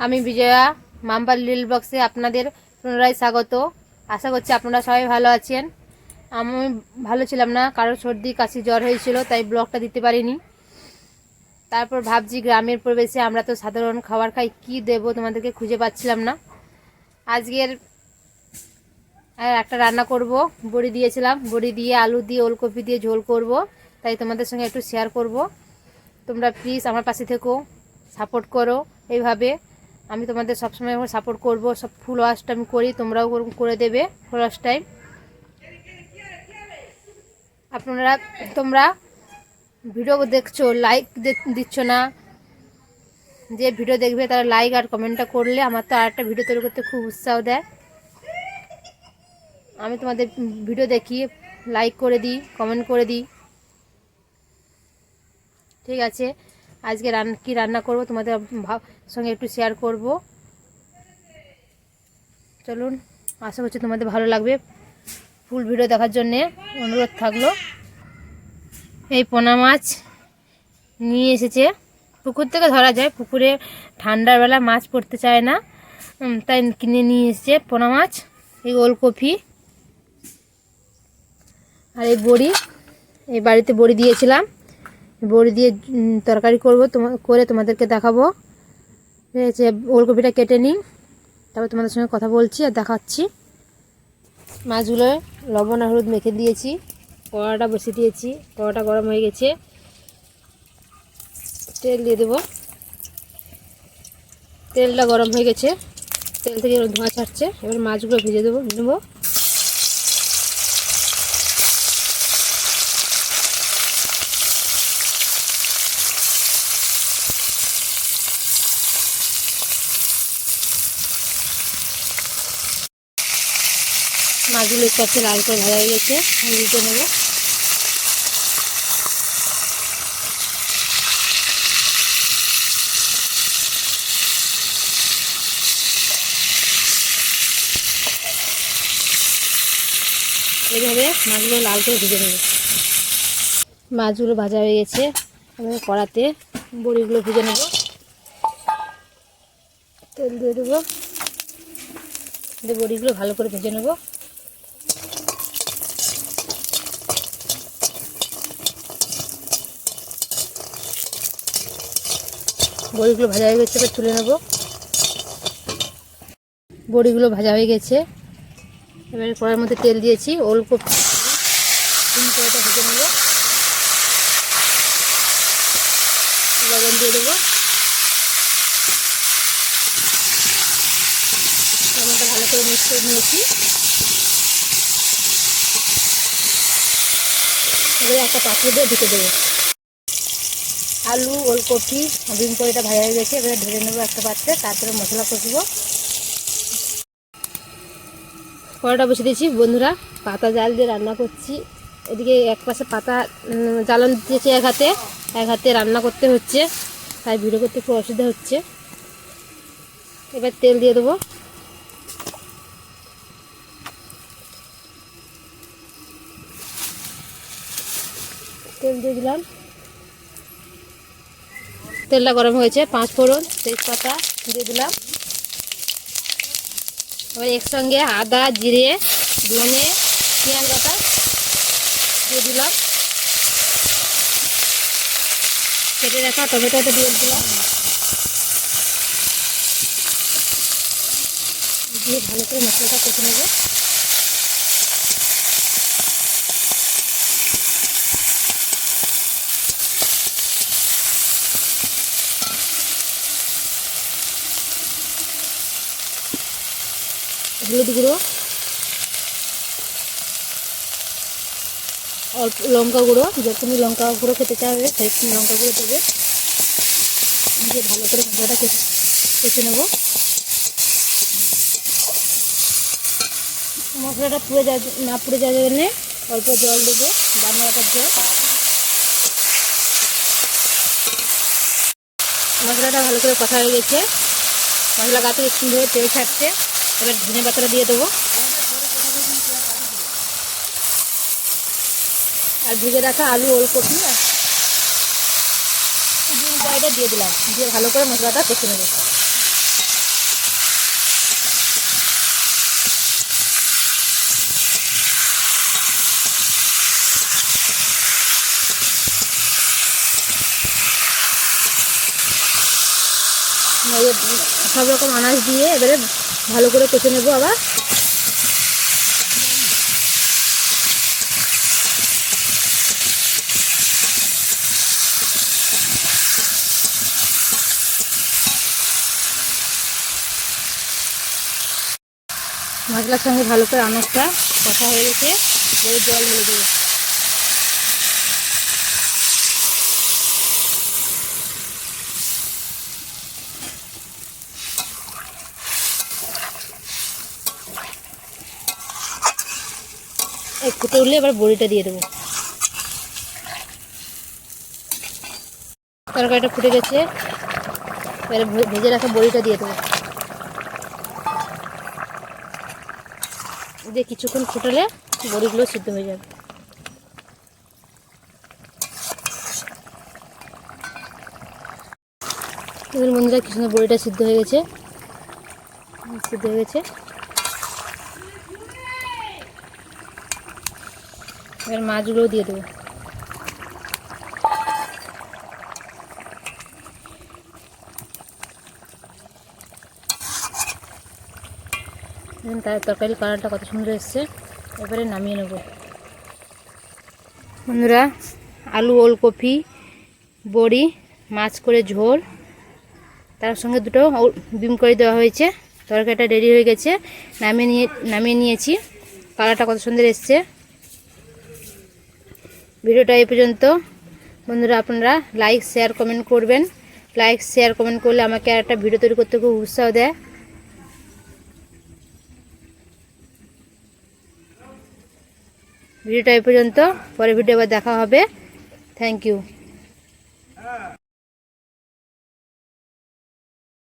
আমি বিজয়া, মাম্বার লিল বক্সে আপনাদের পুনরায় স্বাগত। আশা করছি আপনারা সবাই ভালো আছেন। আমি ভালো ছিলাম না কারোর সর্দি, কাশি, জ্বর হয়েছিল, তাই ব্লগটা দিতে পারিনি। তারপর ভাবছি গ্রামের পরিবেশে আমরা তো সাধারণ খাবার খাই, কি দেব তোমাদেরকে খুঁজে পাচ্ছিলাম না। আজকের আর একটা রান্না করব, বড়ি দিয়েছিলাম। বড়ি দিয়ে আলু দিয়ে, ওলকপি দিয়ে ঝোল করব, তাই তোমাদের সঙ্গে একটু শেয়ার করব। তোমরা প্লিজ আমার পাশে থেকো সাপোর্ট করো, এইভাবে। আমি তোমাদের সবসময় সাপোর্ট করব, সব ফুল ওয়াশটা আমি করি, তোমরাও করে দেবে, ফুল ওয়াশ টাইম আপনারা, তোমরা ভিডিও দেখছ লাইক দিচ্ছ না, যে ভিডিও দেখবে তারা লাইক আর কমেন্টটা করলে আমার তো আরেকটা ভিডিও তৈরি করতে খুব উৎসাহ দেয়। আমি তোমাদের ভিডিও দেখি লাইক করে দিই কমেন্ট করে দিই। ঠিক আছে? আজকে রান, কী রান্না করব তোমাদের সঙ্গে একটু শেয়ার করব। চলুন, আশা করছি তোমাদের ভালো লাগবে। ফুল ভিডিও দেখার জন্যে অনুরোধ থাকল। এই পোনা মাছ নিয়ে এসেছে। পুকুর থেকে ধরা যায়, পুকুরে ঠান্ডার বেলা মাছ পড়তে চায় না। তাই কিনে নিয়ে এসেছে পোনা মাছ, এই ওলকপি আর এই বড়ি। এই বাড়িতে বড়ি দিয়েছিলাম। বড়ি দিয়ে তরকারি করব, তোমা, করে তোমাদেরকে দেখাবো। ঠিক আছে ওলকপিটা কেটে নিই, তারপর তোমাদের সঙ্গে কথা বলছি আর দেখাচ্ছি। মাছগুলো লবণ আর হলুদ মেখে দিয়েছি কড়াটা বসিয়ে দিয়েছি কড়াটা গরম হয়ে গেছে। তেল দিয়ে দেবো। তেলটা গরম হয়ে গেছে, তেল থেকে ধোঁয়া ছাড়ছে, এবার মাছগুলো ভেজে দেবো, নেব। মাছগুলো একটু আছে লাল করে ভাজা হয়ে গেছে। আমি দিতে নেব। এইভাবে মাছগুলো লাল করে ভেজে নেব। মাছগুলো ভাজা হয়ে গেছে। এবার কড়াতে বড়িগুলো ভেজে নেব। তেল দিয়ে দেবো। বড়িগুলো ভালো করে ভেজে নেব। বড়িগুলো ভাজা হয়ে গেছে, এবার তুলে নেব। বড়িগুলো ভাজা হয়ে গেছে। এবারে কড়ার মধ্যে তেল দিয়েছি, ওলকপি কড়াটা ভেজে নেব। লবণ দিয়ে দেবো। লবণটা ভালো করে মিক্স করে নিয়েছি। এবারে একটা পাত্র দিয়ে ঢুকে দেবো। আলু, ওলকপি, ডিম কড়িটা ভাজা হয়ে গেছে, এবারে ঢেলে নেব একটা পাত্রে, তারপরে মশলা কষবো। কড়াটা বসে দিয়েছি। বন্ধুরা, পাতা জাল দিয়ে রান্না করছি। এদিকে এক পাশে পাতা জ্বালান দিয়েছি এক হাতে। এক হাতে রান্না করতে হচ্ছে, তাই ভিডিও করতে খুব অসুবিধা হচ্ছে। এবার তেল দিয়ে দেবো। তেল দিয়ে দিলাম। তেলটা গরম হয়েছে, পাঁচ ফোড়ন, তেজপাতা দিয়ে দিলাম। এবার একসঙ্গে আদা, জিরে, ধনে, পেঁয়াজ বাটা দিয়ে দিলাম। কেটে রাখা টমেটোটা দিয়ে দিলাম। দিয়ে ভালো করে মশলাটা কষে নেব। হলুদ গুঁড়ো, অল্প লঙ্কা গুঁড়ো যে তুমি লঙ্কা গুঁড়ো খেতে চাইবে সেই তুমি লঙ্কা গুঁড়ো দেবে। দিয়ে ভালো করে মশলাটা কষে নেব। মশলাটা পুড়ে যা না পুড়ে যাওয়ার জন্যে অল্প জল দেবো রাখার জল মশলাটা ভালো করে কথা হয়ে গেছে। মশলা গা থেকে সুন্দর তেল ছাড়ছে। তাহলে ধনে পাতাটা দিয়ে দেবো। আর ভিজে রাখা আলু, ওলকপি আর দিয়ে দিলাম। দিয়ে ভালো করে মশলাটা কষে নেব। সব রকম আনাজ দিয়ে এবারে ভালো করে কষে নেব আবার। মশলার সঙ্গে ভালো করে আনাজটা কষা হয়ে গেছে। জল ঢেলে দেবো। ফুটে উঠলে এবার বড়িটা দিয়ে দেবো। তরকারিটা ফুটে গেছে। এবারে ভেজে রাখা বড়িটা দিয়ে দেবো। দিয়ে কিছুক্ষণ ফুটালে বড়িগুলো সিদ্ধ হয়ে যাবে। বন্ধুরা কি সুন্দর বড়িটা সিদ্ধ হয়ে গেছে। সিদ্ধ হয়ে গেছে। এবার মাছগুলোও দিয়ে দেবো। তার তরকারি কালারটা কত সুন্দর এসছে। এবারে নামিয়ে নেব। বন্ধুরা, আলু, ওলকপি, বড়ি, মাছ করে ঝোল। তার সঙ্গে দুটো ডিম করে দেওয়া হয়েছে। তরকারিটা রেডি হয়ে গেছে। নামিয়ে নিয়ে, নামিয়ে নিয়েছি। কালারটা কত সুন্দর এসছে। ভিডিওটা এ পর্যন্ত। বন্ধুরা, আপনারা লাইক শেয়ার কমেন্ট করবেন। লাইক শেয়ার কমেন্ট করলে আমাকে আর একটা ভিডিও তৈরি করতে খুব উৎসাহ দেয়। ভিডিওটা এ পর্যন্ত। পরে ভিডিও আবার দেখা হবে। Thank you